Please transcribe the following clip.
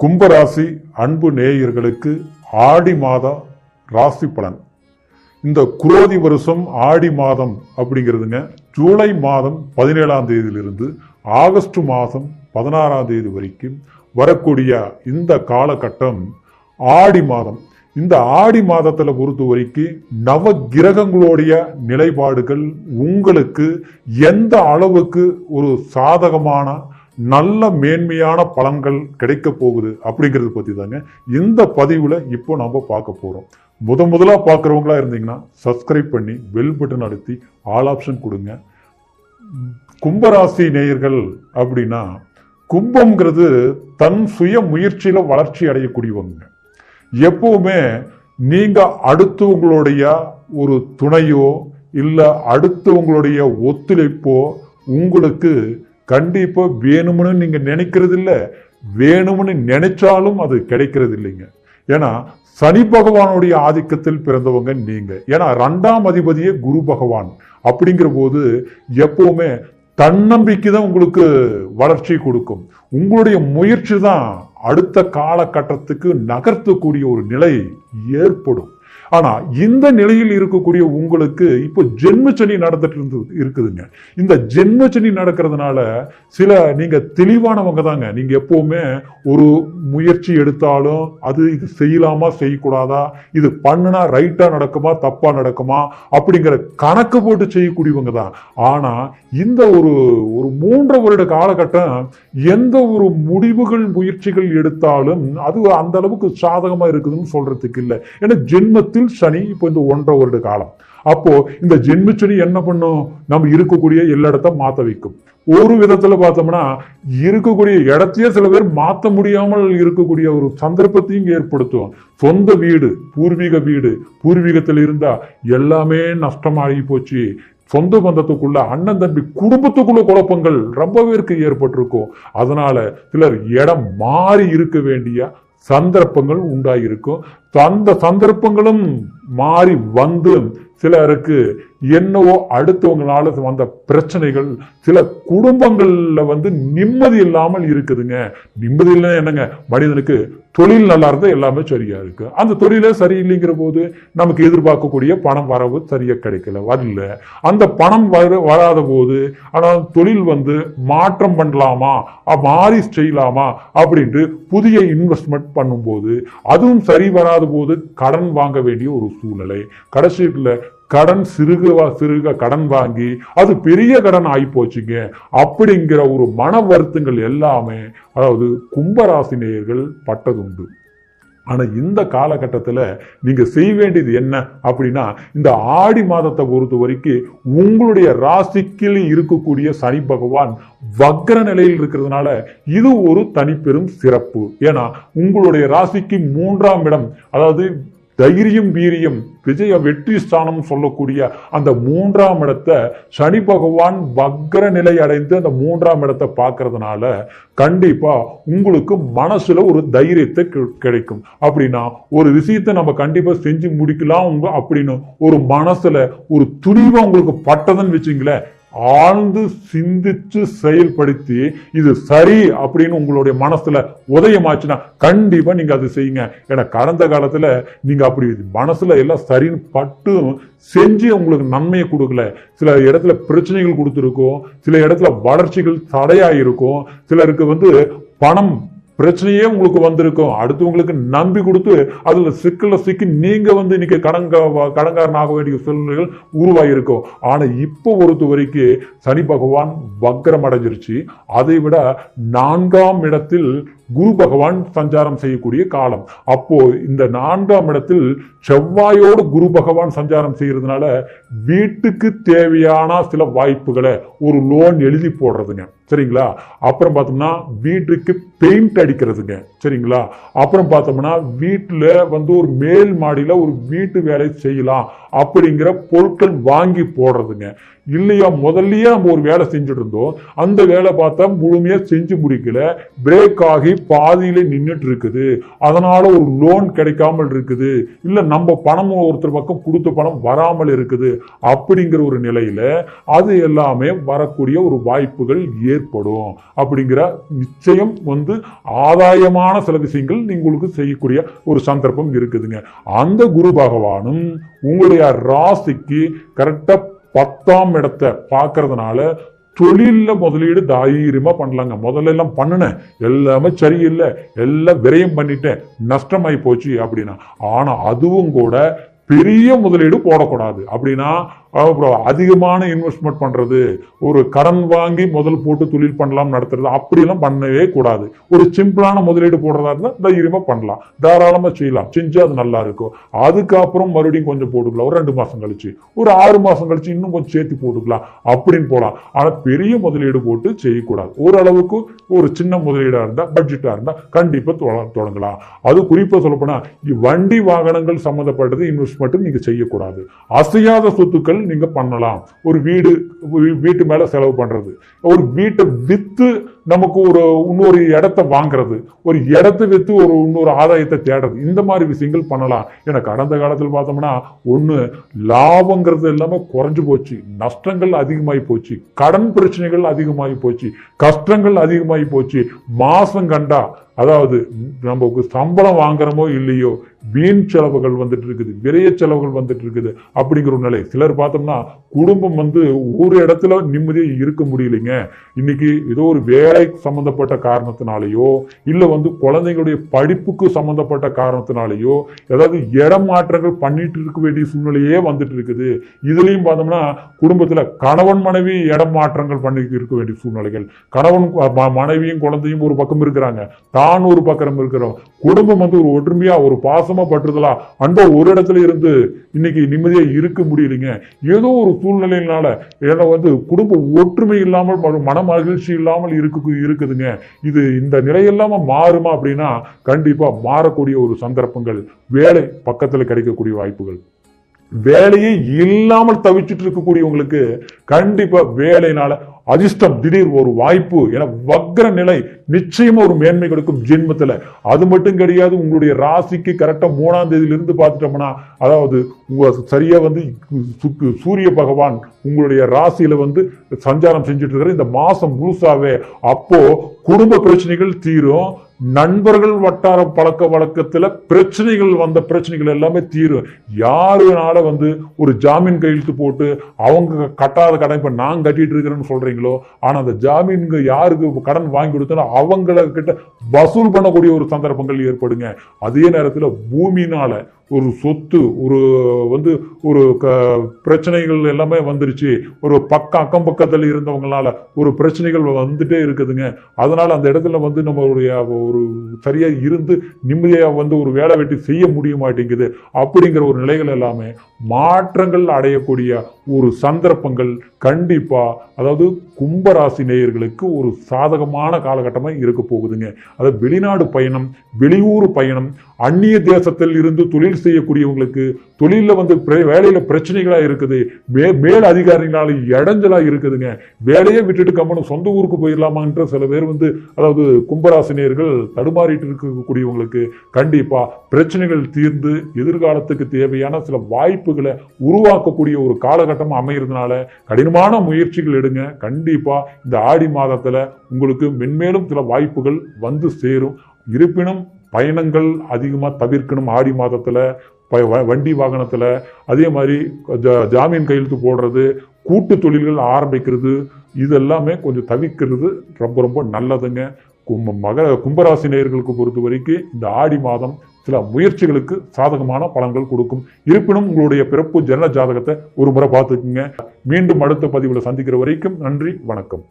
கும்பராசி அன்பு நேயர்களுக்கு ஆடி மாத ராசி பலன். இந்த குரோதி வருஷம் ஆடி மாதம் அப்படிங்கிறதுங்க ஜூலை மாதம் பதினேழாம் தேதியிலிருந்து ஆகஸ்ட் மாதம் பதினாறாம் தேதி வரைக்கும் வரக்கூடிய இந்த காலகட்டம் ஆடி மாதம். இந்த ஆடி மாதத்தில் பொறுத்த வரைக்கும் நவ கிரகங்களுடைய நிலைப்பாடுகள் உங்களுக்கு எந்த அளவுக்கு ஒரு சாதகமான நல்ல மேன்மையான பலன்கள் கிடைக்க போகுது அப்படிங்கிறது பற்றி தாங்க இந்த பதிவில் இப்போ நம்ம பார்க்க போகிறோம் முத முதலாக பார்க்குறவங்களா இருந்தீங்கன்னா சப்ஸ்கிரைப் பண்ணி பெல் பட்டன் அழுத்தி ஆல் ஆப்ஷன் கொடுங்க. கும்பராசி நேயர்கள் அப்படின்னா கும்பம்ங்கிறது தன் சுய முயற்சியில வளர்ச்சி அடையக்கூடியவங்க. எப்பவுமே நீங்க அடுத்தவங்களுடைய ஒரு துணையோ இல்லை அடுத்தவங்களுடைய ஒத்துழைப்போ உங்களுக்கு கண்டிப்பாக வேணும்னு நீங்கள் நினைக்கிறது இல்லை வேணும்னு நினைச்சாலும் அது கிடைக்கிறது இல்லைங்க ஏன்னா சனி பகவானுடைய ஆதிக்கத்தில் பிறந்தவங்க நீங்க. ஏன்னா ரெண்டாம் அதிபதியே குரு பகவான். அப்படிங்கிற போது எப்பவுமே தன்னம்பிக்கை தான் உங்களுக்கு வளர்ச்சி கொடுக்கும். உங்களுடைய முயற்சி தான் அடுத்த காலகட்டத்துக்கு நகர்த்தக்கூடிய ஒரு நிலை ஏற்படும். ஆனா இந்த நிலையில் இருக்கக்கூடிய உங்களுக்கு இப்போ ஜென்மச்சனி நடந்துட்டு இருந்து இருக்குதுங்க. இந்த ஜென்மச்சனி நடக்கிறதுனால சில நீங்க தெளிவானவங்க தாங்க. நீங்க எப்பவுமே ஒரு முயற்சி எடுத்தாலும் அது இது செய்யலாமா செய்யக்கூடாதா? இது பண்ணுனா ரைட்டா நடக்குமா தப்பா நடக்குமா? அப்படிங்கிற கணக்கு போட்டு செய்யக்கூடியவங்க தான். ஆனா இந்த ஒரு ஒரு மூன்று வருட காலகட்டம் எந்த ஒரு முடிவுகள் முயற்சிகள் எடுத்தாலும் அது அந்த அளவுக்கு சாதகமா இருக்குதுன்னு சொல்றதுக்கு இல்லை. ஏன்னா ஜென்மத்தில் சனி இப்போ இந்த ஒன்றரை வருட காலம். அப்போ இந்த ஜென்மச்சனி என்ன பண்ணும்? நம்ம இருக்கக்கூடிய எல்லா இடத்த மாத்த வைக்கும். ஒரு விதத்துல பார்த்தோம்னா இருக்கக்கூடிய இடத்தையே சில பேர் மாத்த முடியாமல் இருக்கக்கூடிய ஒரு சந்தர்ப்பத்தையும் ஏற்படுத்துவோம் சொந்த வீடு பூர்வீக வீடு பூர்வீகத்தில் இருந்தா எல்லாமே நஷ்டமாகி போச்சு. சொந்த பந்தத்துக்குள்ள அண்ணன் தம்பி குடும்பத்துக்குள்ள குழப்பங்கள் ரொம்ப பேருக்கு ஏற்பட்டிருக்கும். அதனால சிலர் இடம் மாறி இருக்க வேண்டிய சந்தர்ப்பங்கள் உண்டாயிருக்கும். அந்த சந்தர்ப்பங்களும் மாறி வந்து சிலருக்கு என்னவோ அடுத்தவங்களால வந்த பிரச்சனைகள் சில குடும்பங்கள்ல வந்து நிம்மதி இல்லாமல் இருக்குதுங்க. நிம்மதி இல்லைன்னா என்னங்க? மனிதனுக்கு தொழில் நல்லா இருந்தால் எல்லாமே சரியா இருக்கு. அந்த தொழிலே சரியில்லைங்கிற போது நமக்கு எதிர்பார்க்கக்கூடிய பணம் வரவு சரியா கிடைக்கல வரல. அந்த பணம் வர வராத போது ஆனால் தொழில் வந்து மாற்றம் பண்ணலாமா? மாறி செய்யலாமா? அப்படின்ட்டு புதிய இன்வெஸ்ட்மெண்ட் பண்ணும்போது அதுவும் சரி வராத போது கடன் வாங்க வேண்டிய ஒரு சூழ்நிலை. கடைசியில் கடன் சிறுக சிறுக கடன் வாங்கி அது பெரிய கடன் ஆகி போச்சுங்க. அப்படிங்கிற ஒரு மன வருத்தங்கள் எல்லாமே அதாவது கும்பராசி நேயர்கள் பட்டதுண்டு. ஆனால் இந்த காலகட்டத்தில் நீங்கள் செய்ய வேண்டியது என்ன அப்படின்னா இந்த ஆடி மாதத்தை பொறுத்த வரைக்கும் உங்களுடைய ராசிக்கில் இருக்கக்கூடிய சனி பகவான் வக்ர நிலையில் இருக்கிறதுனால இது ஒரு தனிப்பெரும் சிறப்பு. ஏன்னா உங்களுடைய ராசிக்கு மூன்றாம் இடம் அதாவது தைரியம் வீரியம் விஜய வெற்றி ஸ்தானம் சொல்லக்கூடிய அந்த மூன்றாம் இடத்தை சனி பகவான் வக்ர நிலை அடைந்து அந்த மூன்றாம் இடத்தை பார்க்கறதுனால கண்டிப்பா உங்களுக்கு மனசுல ஒரு தைரியத்தை கிடைக்கும். அப்படின்னா ஒரு விஷயத்தை நம்ம கண்டிப்பா செஞ்சு முடிக்கலாம் உங்க அப்படின்னு ஒரு மனசுல ஒரு துணிவை உங்களுக்கு பட்டதுன்னு வச்சுங்களேன் ஆழ்ந்து சிந்திச்சு செயல்படுத்தி இது சரி அப்படின்னு உங்களுடைய மனசுல உதயமாச்சுன்னா கண்டிப்பா நீங்க அது செய்யுங்க. ஏன்னா கடந்த காலத்துல நீங்க அப்படி மனசுல எல்லாம் சரின்னு பட்டும் செஞ்சு உங்களுக்கு நன்மையை கொடுக்கல. சில இடத்துல பிரச்சனைகள் கொடுத்துருக்கோம். சில இடத்துல வளர்ச்சிகள் தடையாயிருக்கும். சிலருக்கு வந்து பணம் பிரச்சனையே உங்களுக்கு வந்திருக்கும். அடுத்தவங்களுக்கு நம்பி கொடுத்து அதுல சிக்கலில் சிக்கி நீங்க வந்து இன்னைக்கு கடங்க கடங்காரன் ஆக வேண்டிய சூழ்நிலைகள் உருவாகிருக்கும் ஆனா இப்போ பொறுத்த வரைக்கும் சனி பகவான் வக்கரம் அடைஞ்சிருச்சு. அதை விட நான்காம் இடத்தில் குரு பகவான் சஞ்சாரம் செய்யக்கூடிய காலம். அப்போ இந்த நான்காம் இடத்தில் செவ்வாயோடு குரு பகவான் சஞ்சாரம் செய்யறதுனால வீட்டுக்கு தேவையான சில வாய்ப்புகளை ஒரு லோன் எழுதி போடுறதுங்க. சரிங்களா? அப்புறம் பார்த்தோம்னா வீட்டுக்கு பெயிண்ட் அடிக்கிறதுங்க. சரிங்களா? அப்புறம் பார்த்தோம்னா வீட்டில் வந்து ஒரு மேல் மாடியில் ஒரு வீட்டு வேலை செய்யலாம். அப்படிங்கிற பொருட்கள் வாங்கி போடுறதுங்க. இல்லையா முதல்லயே நம்ம ஒரு வேலை செஞ்சுட்டு இருந்தோம் அந்த வேலை பார்த்தா முழுமையா செஞ்சு முடிக்கல. பிரேக் ஆகி பாதியில நின்றுட்டு இருக்குது அதனால ஒரு லோன் கிடைக்காமல் இருக்குது. இல்ல நம்ம பணம் ஒருத்தர் பக்கம் கொடுத்த பணம் வராமல் இருக்குது. அப்படிங்கிற ஒரு நிலையில அது எல்லாமே வரக்கூடிய ஒரு வாய்ப்புகள் ஏற்படும். அப்படிங்கிற நிச்சயம் வந்து ஆதாயமான சில விஷயங்கள் உங்களுக்கு செய்யக்கூடிய ஒரு சந்தர்ப்பம் இருக்குதுங்க. அந்த குரு பகவானும் உங்களுடைய ராசிக்கு கரெக்டா பத்தாம் இடத்தை பார்க்கறதுனால தொழிலில் முதலீடு தைரியமா பண்ணலாங்க. முதல்ல எல்லாம் பண்ணினேன். எல்லாமே சரியில்லை. எல்லாம் விரயம் பண்ணிட்டேன். நஷ்டமாயி போச்சு அப்படின்னா. ஆனா அதுவும் கூட பெரிய முதலீடு போடக்கூடாது. அப்படின்னா அப்புறம் அதிகமான இன்வெஸ்ட்மெண்ட் பண்ணுறது ஒரு கடன் வாங்கி முதல் போட்டு தொழில் பண்ணலாம் நடத்துறது அப்படிலாம் பண்ணவே கூடாது. ஒரு சிம்பிளான முதலீடு போடுறதா இருந்தால் தைரியமாக பண்ணலாம். தாராளமாக செய்யலாம். செஞ்சு அது நல்லா இருக்கும். அதுக்கப்புறம் மறுபடியும் கொஞ்சம் போட்டுக்கலாம். ஒரு ரெண்டு மாதம் கழிச்சு. ஒரு ஆறு மாதம் கழிச்சு இன்னும் கொஞ்சம் சேர்த்து போட்டுக்கலாம். அப்படின்னு போகலாம் ஆனால் பெரிய முதலீடு போட்டு செய்யக்கூடாது. ஓரளவுக்கு ஒரு சின்ன முதலீடாக இருந்தால் பட்ஜெட்டாக இருந்தால் கண்டிப்பாக தொட- தொடங்கலாம். அது குறிப்பாக சொல்லப்போனால் வண்டி வாகனங்கள் சம்மந்தப்பட்டது இன்வெஸ்ட்மெண்ட்டு நீங்கள் செய்யக்கூடாது. அசையாத சொத்துக்கள் நீங்க பண்ணலாம். ஒரு வீடு வீட்டு மேல செலவு பண்றது. ஒரு வீட்டை வித்து நமக்கு ஒரு இன்னொரு இடத்த வாங்குறது. ஒரு இடத்தை வித்து ஒரு இன்னொரு ஆதாயத்தை தேடுறது. இந்த மாதிரி விஷயங்கள் பண்ணலாம். ஏன்னா கடந்த காலத்தில் பார்த்தோம்னா ஒண்ணு லாபங்கிறது எல்லாமே குறைஞ்சு போச்சு. நஷ்டங்கள் அதிகமாகி போச்சு. கடன் பிரச்சனைகள் அதிகமாகி போச்சு. கஷ்டங்கள் அதிகமாகி போச்சு. மாசம் கண்டா அதாவது நமக்கு சம்பளம் வாங்குறோமோ இல்லையோ வீண் செலவுகள் வந்துட்டு இருக்குது விரைய செலவுகள் வந்துட்டு இருக்குது அப்படிங்கிற ஒரு நிலை. சிலர் பார்த்தோம்னா குடும்பம் வந்து ஒரு இடத்துல நிம்மதியா இருக்க முடியலைங்க. இன்னைக்கு ஏதோ ஒரு வேலை சம்பந்தப்பட்ட காரணத்தினாலேயோ இல்ல வந்து குழந்தைங்களுடைய படிப்புக்கு சம்பந்தப்பட்ட காரணத்தினாலேயோ ஏதாவது இடம் மாற்றங்கள் பண்ணிட்டு இருக்க வேண்டிய சூழ்நிலையே வந்துட்டு இருக்குது. இதுலயும் பார்த்தோம்னா குடும்பத்துல கணவன் மனைவி இடம் மாற்றங்கள் பண்ணி இருக்க வேண்டிய சூழ்நிலைகள். கணவன் மனைவியும் குழந்தையும் ஒரு பக்கம் இருக்கிறாங்க. தான் ஒரு பக்கம் இருக்கிறோம். குடும்பம் வந்து ஒரு ஒற்றுமையா ஒரு பாசம் பற்றுதலா அன்பா ஒரு இடத்துல இருந்து இன்னைக்கு நிம்மதியா இருக்க முடியலைங்க. ஏதோ ஒரு சூழ்நிலையினால ஏன்னா வந்து குடும்ப ஒற்றுமை இல்லாமல் மன மகிழ்ச்சி இல்லாமல் இருக்கு இருக்குதுங்க. இது இந்த நிலையில்லாம மாறுமா அப்படின்னா கண்டிப்பா மாறக்கூடிய ஒரு சந்தர்ப்பங்கள் வேலை பக்கத்துல கிடைக்கக்கூடிய வாய்ப்புகள். வேலையே இல்லாமல் தவிச்சிட்டு இருக்கக்கூடியவங்களுக்கு கண்டிப்பா வேலையினால அதிர்ஷ்டம் திடீர் ஒரு வாய்ப்பு என வக்ர நிலை நிச்சயமா ஒரு மேன்மை கொடுக்கும் ஜென்மத்துல. அது மட்டும் கிடையாது உங்களுடைய ராசிக்கு கரெக்டா மூணாம் தேதியிலிருந்து பார்த்துட்டோம்னா அதாவது உங்க சரியா வந்து சூரிய பகவான் உங்களுடைய ராசியில வந்து சஞ்சாரம் செஞ்சுட்டு இருக்கிற இந்த மாசம் முழுசாவே அப்போ குடும்ப பிரச்சனைகள் தீரும். நண்பர்கள் வட்டார பழக்க வழக்கத்துல பிரச்சனைகள் வந்த பிரச்சனைகள் எல்லாமே தீரும் யாருனால வந்து ஒரு ஜாமீன் கையெழுத்து போட்டு அவங்க கட்டாத கடன் இப்ப நான் கட்டிட்டு இருக்கிறேன்னு சொல்றீங்களோ ஆனா அந்த ஜாமீன் யாருக்கு கடன் வாங்கி கொடுத்தாலும் அவங்கள கிட்ட வசூல் பண்ணக்கூடிய ஒரு சந்தர்ப்பங்கள் ஏற்படுங்க. அதே நேரத்துல பூமியினால ஒரு சொத்து ஒரு வந்து ஒரு க பிரச்சனைகள் எல்லாமே வந்துருச்சு. ஒரு பக்கம் அக்கம் பக்கத்தில் இருந்தவங்களால ஒரு பிரச்சனைகள் வந்துட்டே இருக்குதுங்க. அதனால் அந்த இடத்துல வந்து நம்மளுடைய ஒரு சரியாக இருந்து நிம்மதியாக வந்து ஒரு வேலை வெட்டி செய்ய முடிய மாட்டேங்குது. அப்படிங்கிற ஒரு நிலைகள் எல்லாமே மாற்றங்கள் அடையக்கூடிய ஒரு சந்தர்ப்பங்கள் கண்டிப்பா அதாவது கும்பராசி நேயர்களுக்கு ஒரு சாதகமான காலகட்டமா இருக்க போகுதுங்க. அதாவது வெளிநாடு பயணம் வெளியூர் பயணம் அந்நிய தேசத்தில் இருந்து தொழில் செய்யக்கூடியவங்களுக்கு தொழிலில் வந்து வேலையில் பிரச்சனைகளாக இருக்குது மே மேல் அதிகாரிகளால் இடைஞ்சலாக இருக்குதுங்க. வேலையை விட்டுட்டு கம்மனு சொந்த ஊருக்கு போயிடலாமான்ற சில பேர் வந்து அதாவது கும்பராசினியர்கள் தடுமாறிட்டு இருக்கக்கூடியவங்களுக்கு கண்டிப்பா பிரச்சனைகள் தீர்ந்து எதிர்காலத்துக்கு தேவையான சில வாய்ப்பு வாய்ப்புகளை உருவாக்கக்கூடிய ஒரு காலகட்டம் அமைகிறதுனால கடினமான முயற்சிகள் எடுங்க. கண்டிப்பா இந்த ஆடி மாதத்துல உங்களுக்கு மென்மேலும் சில வாய்ப்புகள் வந்து சேரும். இருப்பினும் பயணங்கள் அதிகமா தவிர்க்கணும் ஆடி மாதத்துல வண்டி வாகனத்துல. அதே மாதிரி ஜாமீன் கையெழுத்து போடுறது கூட்டு தொழில்கள் ஆரம்பிக்கிறது. இதெல்லாமே கொஞ்சம் தவிர்க்கிறது ரொம்ப ரொம்ப நல்லதுங்க. கும்ப மக கும்பராசி நேயர்களுக்கு பொறுத்த வரைக்கும் இந்த ஆடி மாதம் சில முயற்சிகளுக்கு சாதகமான பலன்கள் கொடுக்கும். இருப்பினும் உங்களுடைய பிறப்பு ஜன ஜாதகத்தை ஒரு முறை பார்த்துக்குங்க. மீண்டும் அடுத்த பதிவில் சந்திக்கிற வரைக்கும் நன்றி வணக்கம்.